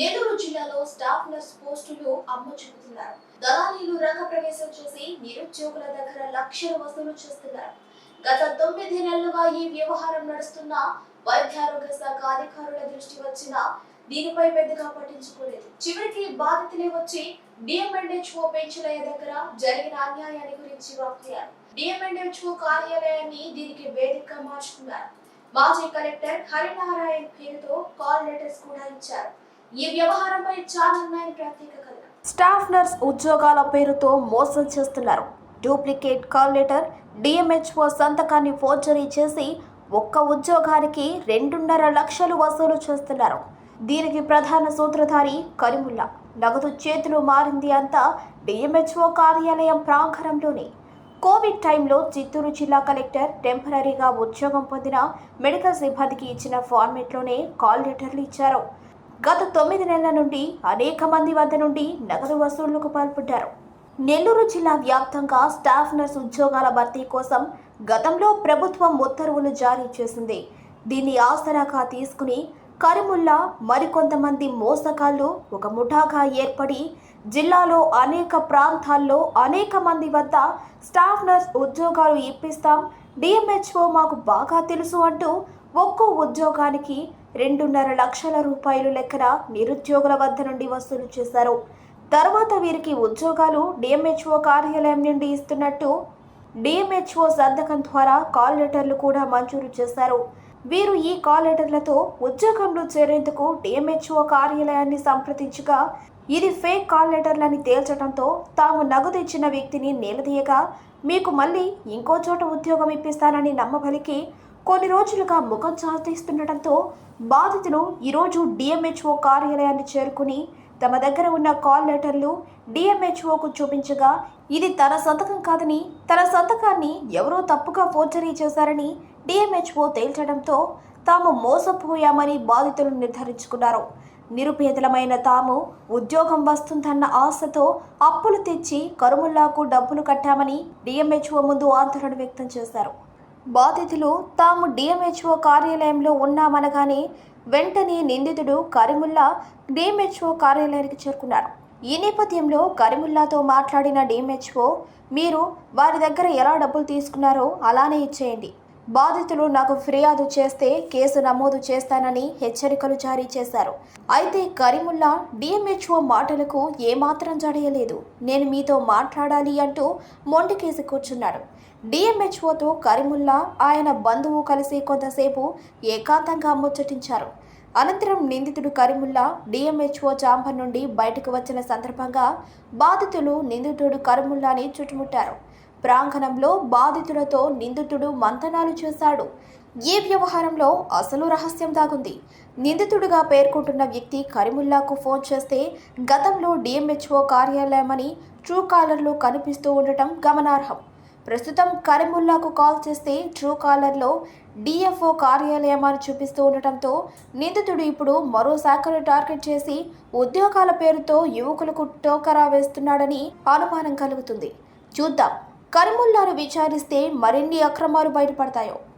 నెల్లూరు జిల్లాలో staff nurse పోస్టులు అమ్మ చూపుతున్నారు దళాలీలు రంగ ప్రవేశం చేసి నిరుద్యోగుల దగ్గర లక్షలు వసూలు చేస్తున్నారు. గత తొమ్మిది నెలలుగా ఈ వ్యవహారం నడుస్తున్న వైద్యారోగ్య శాఖ అధికారుల దృష్టి వచ్చిన దీనిపై పెద్దగా పట్టించుకోలేదు. చివరికి బాధితులే వచ్చి డిఎంఎన్హెచ్ఓ పెంచులయ్య దగ్గర జరిగిన అన్యాయాన్ని గురించి వాపోయారు. డిఎంఎన్హెచ్ఓ కార్యాలయాన్ని దీనికి వేదికగా మార్చుకున్నారు. మాజీ కలెక్టర్ హరినారాయణ్ పేరుతో కాల్ లెటర్స్ కూడా ఇచ్చారు. ఈ వ్యవహారంపై ఛానల్ నైన్ ప్రత్యేక కథనం స్టాఫ్ నర్స్ ఉద్యోగాల పేరుతో మోసం చేస్తున్నారు. Duplicate call letter D M H O సంతకాన్ని ఫోర్జరీ చేసి ఒక్క ఉద్యోగానికి రెండున్నర లక్షలు వసూలు చేస్తున్నారు. దీనికి ప్రధాన సూత్రధారి కరిముల్లా. నగదు చేతులు మారింది అంతా డిఎంహెచ్ఓ కార్యాలయం ప్రాంగణంలోనే. కోవిడ్ టైంలో చిత్తూరు జిల్లా కలెక్టర్ టెంపరీగా ఉద్యోగం పొందిన మెడికల్ సిబ్బందికి ఇచ్చిన ఫార్మేట్లోనే కాల్ లెటర్లు ఇచ్చారు. గత తొమ్మిది నెలల నుండి అనేక మంది వద్ద నుండి నగదు వసూళ్ళకు పాల్పడ్డారు. నెల్లూరు జిల్లా వ్యాప్తంగా స్టాఫ్ నర్స్ ఉద్యోగాల భర్తీ కోసం గతంలో ప్రభుత్వం ఉత్తర్వులు జారీ చేసింది. దీన్ని ఆసరాగా తీసుకుని కరిముల్లా మరికొంతమంది మోసగాళ్ళు ఒక ముఠాగా ఏర్పడి జిల్లాలో అనేక ప్రాంతాల్లో అనేక మంది వద్ద స్టాఫ్ నర్స్ ఉద్యోగాలు ఇప్పిస్తాం డిఎంహెచ్ఓ మాకు బాగా తెలుసు అంటూ ఒక్కో ఉద్యోగానికి రెండున్నర లక్షల రూపాయలు లెక్కన నిరుద్యోగుల వద్ద నుండి వసూలు చేశారు. తర్వాత వీరికి ఉద్యోగాలు డిఎంహెచ్ఓ కార్యాలయం నుండి ఇస్తున్నట్టు డిఎంహెచ్ఓ సంతకం ద్వారా కాల్ లెటర్లు కూడా మంజూరు చేశారు. వీరు ఈ కాల్ లెటర్లతో ఉద్యోగంలో చేరేందుకు డిఎంహెచ్ఓ కార్యాలయాన్ని సంప్రదించగా ఇది ఫేక్ కాల్ లెటర్లని తేల్చడంతో తాము నగదు ఇచ్చిన వ్యక్తిని నిలదీయగా మీకు మళ్ళీ ఇంకో చోట ఉద్యోగం ఇప్పిస్తానని నమ్మబలికి కొన్ని రోజులుగా ముఖం చాటిస్తుండటంతో బాధితులు ఈరోజు డిఎంహెచ్ఓ కార్యాలయాన్ని చేరుకుని తమ దగ్గర ఉన్న కాల్ లెటర్లు డిఎంహెచ్ఓకు చూపించగా ఇది తన సంతకం కాదని తన సంతకాన్ని ఎవరో తప్పుగా ఫోర్జరీ చేశారని డిఎంహెచ్ఓ తేల్చడంతో తాము మోసపోయామని బాధితులు నిర్ధారించుకున్నారు. నిరుపేదలమైన తాము ఉద్యోగం వస్తుందన్న ఆశతో అప్పులు తెచ్చి కరుముల్లాకు డబ్బులు కట్టామని డిఎంహెచ్ఓ ముందు ఆందోళన వ్యక్తం చేశారు. బాధితులు తాము డిఎంహెచ్ఓ కార్యాలయంలో ఉన్నామనగానే వెంటనే నిందితుడు కరిముల్లా డిఎంహెచ్ఓ కార్యాలయానికి చేరుకున్నారు. ఈ నేపథ్యంలో కరిముల్లాతో మాట్లాడిన డిఎంహెచ్ఓ మీరు వారి దగ్గర ఎలా డబ్బులు తీసుకున్నారో అలానే ఇచ్చేయండి. బాధితులు నాకు ఫిర్యాదు చేస్తే కేసు నమోదు చేస్తానని హెచ్చరికలు జారీ చేశారు. అయితే కరీముల్లా డిఎంహెచ్ఓ మాటలకు ఏమాత్రం జడయలేదు. నేను మీతో మాట్లాడాలి అంటూ మొండి కేసు కూర్చున్నాడు డిఎంహెచ్ఓతో కరీముల్లా ఆయన బంధువు కలిసి కొంతసేపు ఏకాంతంగా ముచ్చటించారు. అనంతరం నిందితుడు కరీముల్లా డిఎంహెచ్ఓ చాంబర్ నుండి బయటకు వచ్చిన సందర్భంగా బాధితులు నిందితుడు కరీముల్లాని చుట్టుముట్టారు. ప్రాంగణంలో బాధితులతో నిందితుడు మంతనాలు చేశాడు. ఈ వ్యవహారంలో అసలు రహస్యం దాగుంది? నిందితుడిగా పేర్కొంటున్న వ్యక్తి కరిముల్లాకు ఫోన్ చేస్తే గతంలో డిఎంహెచ్ఓ కార్యాలయమని ట్రూ కాలర్లో కనిపిస్తూ ఉండటం గమనార్హం. ప్రస్తుతం కరిముల్లాకు కాల్ చేస్తే ట్రూ కాలర్లో డిఎఫ్ఓ కార్యాలయం అని చూపిస్తూ ఉండటంతో నిందితుడు ఇప్పుడు మరో శాఖను టార్గెట్ చేసి ఉద్యోగాల పేరుతో యువకులకు టోకరా వేస్తున్నాడని అనుమానం కలుగుతుంది. చూద్దాం. కరిముల్లాను విచారిస్తే మరిన్ని అక్రమాలు బయటపడతాయో?